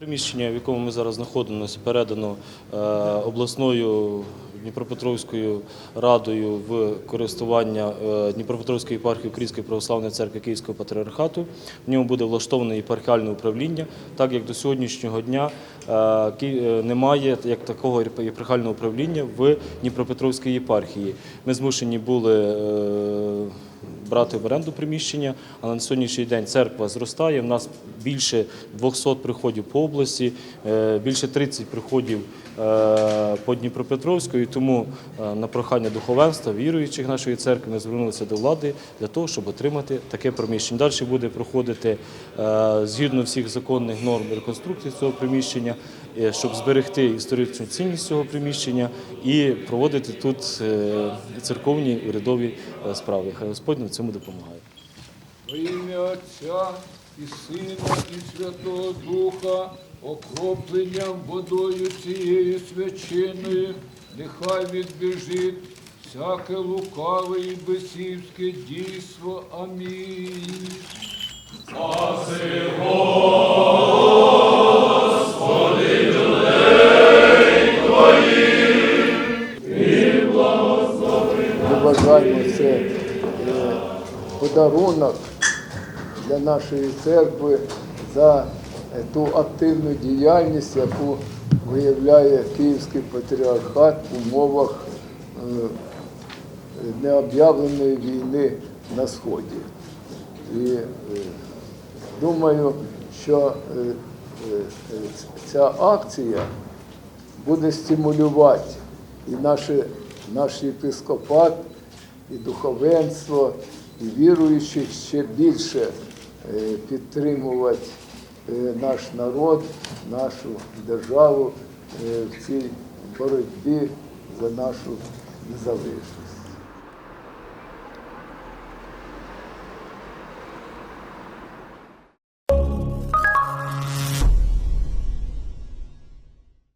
Приміщення, в якому ми зараз знаходимося, передано е, обласною Дніпропетровською радою в користування е, Дніпропетровської єпархії Української православної церкви Київського патріархату. В ньому буде влаштоване єпархіальне управління, так як до сьогоднішнього дня е, немає як такого єпархіального управління в Дніпропетровській єпархії. Ми змушені були брати в оренду приміщення, але на сьогоднішній день церква зростає. У нас більше 200 приходів по області, е, більше 30 приходів е, по Дніпропетровську. І тому е, на прохання духовенства, віруючих нашої церкви, ми звернулися до влади для того, щоб отримати таке приміщення. Далі буде проходити згідно всіх законних норм реконструкції цього приміщення, щоб зберегти історичну цінність цього приміщення і проводити тут церковні урядові справи. Хай Господь нам в цьому допомагає. Во ім'я Отця і Сина, і Святого Духа, окропленням водою цією свячиною, нехай відбіжить всяке лукаве і бесівське дійство. Амінь. Ми вважаємо це е, подарунок для нашої церкви за ту активну діяльність, яку виявляє Київський патріархат в умовах е, необ'явленої війни на Сході. І е, думаю, що е, ця акція буде стимулювати і наш єпископат, і духовенство, і віруючих ще більше е, підтримувати е, наш народ, нашу державу е, в цій боротьбі за нашу незалежність.